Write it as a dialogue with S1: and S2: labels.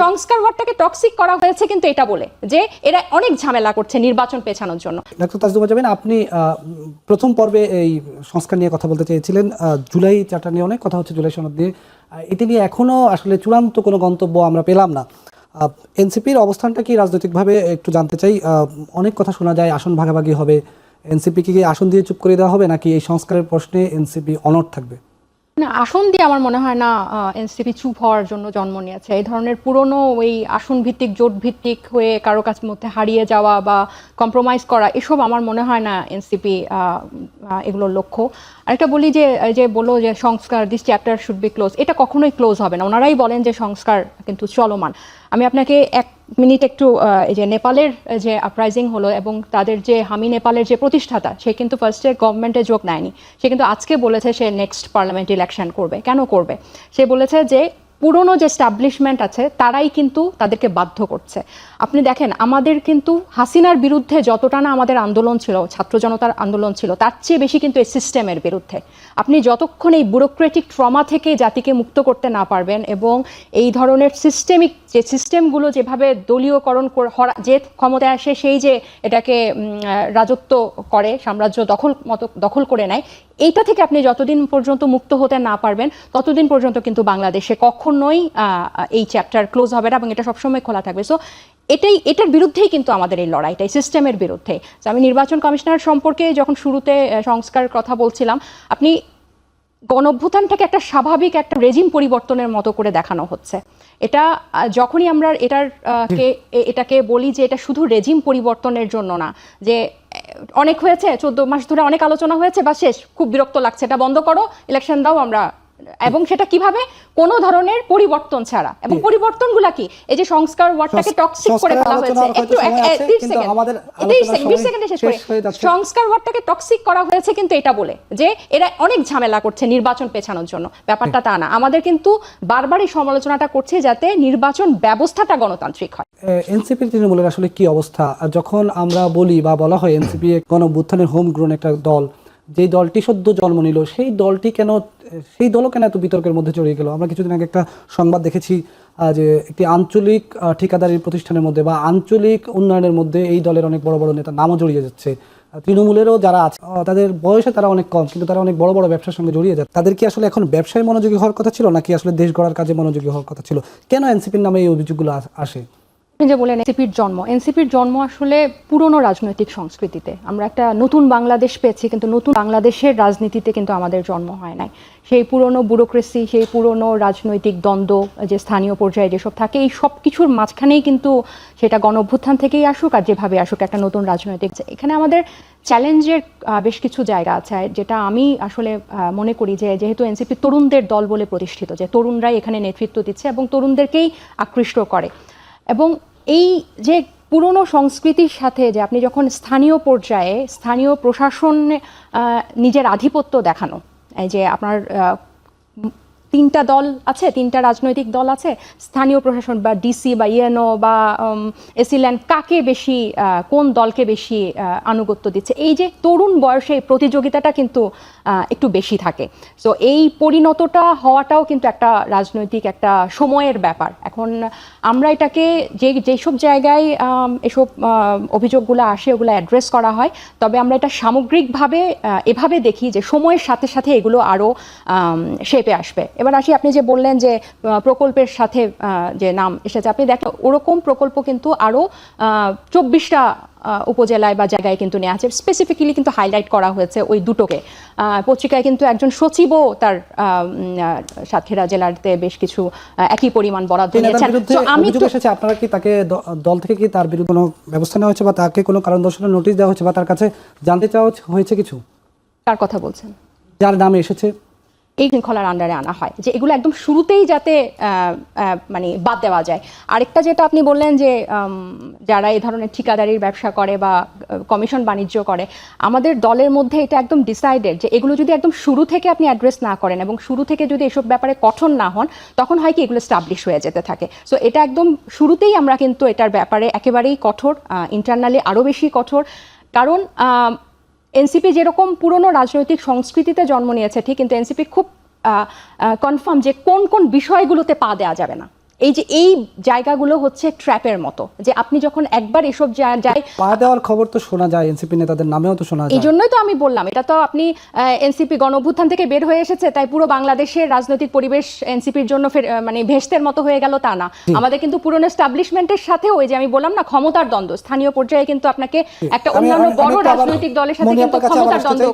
S1: সংস্কার ওয়ার্ডটাকে টক্সিক করা হয়েছে কিন্তু এটা বলে যে এরা অনেক ঝামেলা করছে নির্বাচন পেছানোর জন্য।
S2: ডাক্তার তাজদুমা যাবেন আপনি প্রথম পর্বে এই সংস্কার নিয়ে কথা বলতে চেয়েছিলেন জুলাই চারটা নিয়ে অনেক কথা হচ্ছে জুলাই সনদ নিয়ে। এটি নিয়ে এখনও আসলে চূড়ান্ত কোনো গন্তব্য আমরা পেলাম না। এনসিপির অবস্থানটা কি রাজনৈতিকভাবে একটু জানতে চাই। অনেক কথা শোনা যায়, আসন ভাগাভাগি হবে। এনসিপি কি আসন দিয়ে চুপ করে দেওয়া হবে নাকি এই সংস্কারের প্রশ্নে এনসিপি অনড় থাকবে?
S1: না আসন দিয়ে আমার মনে হয় না এনসিপি চুপ হওয়ার জন্য জন্ম নিয়েছে। এই ধরনের পুরনো ওই আসন ভিত্তিক জোট ভিত্তিক হয়ে কারও কাছ মধ্যে হারিয়ে যাওয়া বা কম্প্রোমাইজ করা, এসব আমার মনে হয় না এনসিপি এগুলোর লক্ষ্য। আরেকটা বলি যে যে বলো যে সংস্কার this chapter should be close এটা কখনোই ক্লোজ হবে না। ওনারাই বলেন যে সংস্কার কিন্তু চলমান। আমি আপনাকে এক মিনিট একটু এই যে নেপালের যে আপরাইজিং হলো এবং তাদের যে হামি নেপালের যে প্রতিষ্ঠাতা, সে কিন্তু ফার্স্টে গভর্নমেন্টে যোগ নেয়নি সে কিন্তু আজকে বলেছে সে নেক্সট পার্লামেন্ট ইলেকশন করবে। কেন করবে? সে বলেছে যে পুরনো যে স্টাবলিশমেন্ট আছে, তারাই কিন্তু তাদেরকে বাধ্য করছে। আপনি দেখেন, আমাদের কিন্তু হাসিনার বিরুদ্ধে যতটা না আমাদের আন্দোলন ছিল, ছাত্র জনতার আন্দোলন ছিল, তার চেয়ে বেশি কিন্তু এই সিস্টেমের বিরুদ্ধে। আপনি যতক্ষণ এই ব্যুরোক্রেটিক ট্রমা থেকে জাতিকে মুক্ত করতে না পারবেন এবং এই ধরনের সিস্টেমিক যে সিস্টেমগুলো যেভাবে দলীয়করণ যে ক্ষমতায় আসে, সেই যে এটাকে রাজত্ব করে, সাম্রাজ্য দখল মতো, দখল করে নেয় এইটা থেকে আপনি যতদিন পর্যন্ত মুক্ত হতে না পারবেন, ততদিন পর্যন্ত কিন্তু বাংলাদেশে কখনোই এই চ্যাপ্টার ক্লোজ হবে না এবং এটা সবসময় খোলা থাকবে। সো এটাই, এটার বিরুদ্ধেই কিন্তু আমাদের এই লড়াইটা সিস্টেমের বিরুদ্ধে। আমি নির্বাচন কমিশনার সম্পর্কে যখন শুরুতে সংস্কার কথা বলছিলাম, আপনি গণঅভ্যুত্থানটাকে একটা স্বাভাবিক একটা রেজিম পরিবর্তনের মতো করে দেখানো হচ্ছে। এটা যখনই আমরা এটার কে এটাকে বলি যে এটা শুধু রেজিম পরিবর্তনের জন্য না, যে অনেক হয়েছে চোদ্দ মাস ধরে অনেক আলোচনা হয়েছে বা শেষ খুব বিরক্ত লাগছে। এটা বন্ধ করো ইলেকশন দাও আমরা। এবং সেটা কীভাবে? কোন ধরনের পরিবর্তন ছাড়া। এবং পরিবর্তনগুলা কি? এই যে সংস্কার ওয়ার্ডটাকে টক্সিক করে ফেলা হয়েছে। একটু
S2: হয়তো
S1: এক-
S2: সময়
S1: এক-
S2: আছে,
S1: 30 সেকেন্ড।
S2: আমাদের
S1: এটাই
S2: আলোচনার
S1: সেকেন্ড, 20 সেকেন্ডে শেষ
S2: শেষ
S1: করি।
S2: যাচ্ছে।
S1: সংস্কার ওয়ার্ডটাকে টক্সিক করা হয়েছে কিন্তু এটা বলে যে এরা অনেক ঝামেলা করছে নির্বাচন পেছানোর জন্য। ব্যাপারটা তা না। আমাদের কিন্তু বারবারই সমালোচনাটা করছে যাতে নির্বাচন ব্যবস্থাটা গণতান্ত্রিক হয়।
S2: এনসিপির তৃণমূলের আসলে কি অবস্থা? যখন আমরা বলি বা বলা হয় এনসিপি গণ অভ্যুত্থানের হোম গ্রোন একটা দল, যেই দলটি সদ্য জন্ম নিল, সেই দলটি কেন, সেই দলও কেন এত বিতর্কের মধ্যে জড়িয়ে গেল? আমরা কিছুদিন আগে একটা সংবাদ দেখেছি যে একটি আঞ্চলিক ঠিকাদারি প্রতিষ্ঠানের মধ্যে বা আঞ্চলিক উন্নয়নের মধ্যে এই দলের অনেক বড় বড় নেতার নামও জড়িয়ে যাচ্ছে। তৃণমূলেরও যারা আছে তাদের বয়সে তারা অনেক কম, কিন্তু তারা অনেক বড় বড় ব্যবসার সঙ্গে জড়িয়ে যায়। তাদের কি আসলে এখন ব্যবসায় মনোযোগী হওয়ার কথা ছিল, নাকি আসলে দেশ গড়ার কাজে মনোযোগী হওয়ার কথা ছিল? কেন এনসিপির নামে এই অভিযোগগুলো আসে?
S1: আপনি যে বলেন এনসিপির জন্ম এনসিপির জন্ম আসলে পুরনো রাজনৈতিক সংস্কৃতিতে। আমরা একটা নতুন বাংলাদেশ পেয়েছি, কিন্তু নতুন বাংলাদেশের রাজনীতিতে কিন্তু আমাদের জন্ম হয় নাই। সেই পুরনো ব্যুরোক্রেসি, সেই পুরনো রাজনৈতিক দ্বন্দ্ব, যে স্থানীয় পর্যায়ে যেসব থাকে, এই সব কিছুর মাঝখানেই কিন্তু সেটা গণ অভ্যুত্থান থেকেই আসুক আর যেভাবে আসুক একটা নতুন রাজনৈতিক এখানে আমাদের চ্যালেঞ্জের বেশ কিছু জায়গা আছে, যেটা আমি আসলে মনে করি যে যেহেতু এনসিপি তরুণদের দল বলে প্রতিষ্ঠিত, যে তরুণরাই এখানে নেতৃত্ব দিচ্ছে এবং তরুণদেরকেই আকৃষ্ট করে। এবং এই যে পুরনো সংস্কৃতির সাথে যে আপনি যখন স্থানীয় পর্যায়ে স্থানীয় প্রশাসনে নিজের আধিপত্য দেখানো, এই যে আপনার তিনটা দল আছে, তিনটা রাজনৈতিক দল আছে, স্থানীয় প্রশাসন বা ডিসি বা ইএনও বা এসিল্যান্ড কাকে বেশি কোন দলকে বেশি আনুগত্য দিচ্ছে? এই যে তরুণ বয়সে প্রতিযোগিতাটা কিন্তু একটু বেশি থাকে। সো এই পরিণতটা হওয়াটাও কিন্তু একটা রাজনৈতিক একটা সময়ের ব্যাপার। এখন আমরা এটাকে যে, যেসব জায়গায় এসব অভিযোগগুলো আসে, ওগুলো অ্যাড্রেস করা হয়, তবে আমরা এটা সামগ্রিকভাবে এভাবে দেখি যে সময়ের সাথে সাথে এগুলো আরও শেপে আসবে। এবার আসি আপনি যে বললেন যে প্রকল্পের সাথে যে নাম এসেছে আপনি দেখেন ওরকম প্রকল্প কিন্তু আরও চব্বিশটা উপজেলায় বা জায়গায় কিন্তু নেওয়া আছে। স্পেসিফিক্যালি কিন্তু হাইলাইট করা হয়েছে ওই দুটোকে। পত্রিকায় কিন্তু একজন সচিবও তার সাতক্ষীরা জেলাতে বেশ কিছু একই পরিমাণ বরাদ্দ নিয়েছেন আমি
S2: আপনারা কি তাকে দল থেকে কি তার বিরুদ্ধে কোনো ব্যবস্থা নেওয়া হয়েছে বা তাকে কোনো কারণ দর্শনের নোটিশ দেওয়া হয়েছে বা তার কাছে জানতে চাওয়া হয়েছে কিছু?
S1: কার কথা বলছেন।
S2: যার নামে এসেছে?
S1: এই শৃঙ্খলার আন্ডারে আনা হয়। যে এগুলো একদম শুরুতেই যাতে মানে বাদ দেওয়া যায়। আরেকটা যেটা আপনি বললেন যে যারা এই ধরনের ঠিকাদারির ব্যবসা করে বা কমিশন বাণিজ্য করে, আমাদের দলের মধ্যে এটা একদম ডিসাইডেড যে এগুলো যদি একদম শুরু থেকে আপনি অ্যাড্রেস না করেন এবং শুরু থেকে যদি এসব ব্যাপারে কঠোর না হন, তখন হয় কি এগুলো স্টাবলিশ হয়ে যেতে থাকে। সো এটা একদম শুরুতেই আমরা কিন্তু এটার ব্যাপারে একেবারেই কঠোর ইন্টারনালি আরও বেশি কঠোর। কারণ এনসিপি যেরকম পুরনো রাজনৈতিক সংস্কৃতিতে জন্ম নিয়েছে, ঠিক, কিন্তু এনসিপি খুব কনফার্ম যে কোন কোন বিষয়গুলোতে পা দেওয়া যাবে না। এই যে এই জায়গাগুলো হচ্ছে ট্র্যাপের মতো যে আপনি যখন একবার এসব জায়গায়
S2: পা দেওয়ার খবর তো শোনা যায় এনসিপি নেতাদের নামেও তো শোনা যায়।
S1: এই জন্যই তো আমি বললাম এটা তো আপনি এনসিপি গণ অভ্যুত্থান থেকে বের হয়ে এসেছে তাই পুরো বাংলাদেশের রাজনৈতিক পরিবেশ এনসিপির জন্য মানে ভেস্তের মতো হয়ে গেল তা না। আমাদের কিন্তু পুরনো এস্টাবলিশমেন্টের সাথে ওই যে আমি বললাম না ক্ষমতার দ্বন্দ্ব স্থানীয় পর্যায়ে কিন্তু আপনাকে একটা অন্যান্য বড় রাজনৈতিক দলের সাথে কিন্তু ক্ষমতার দ্বন্দ্ব।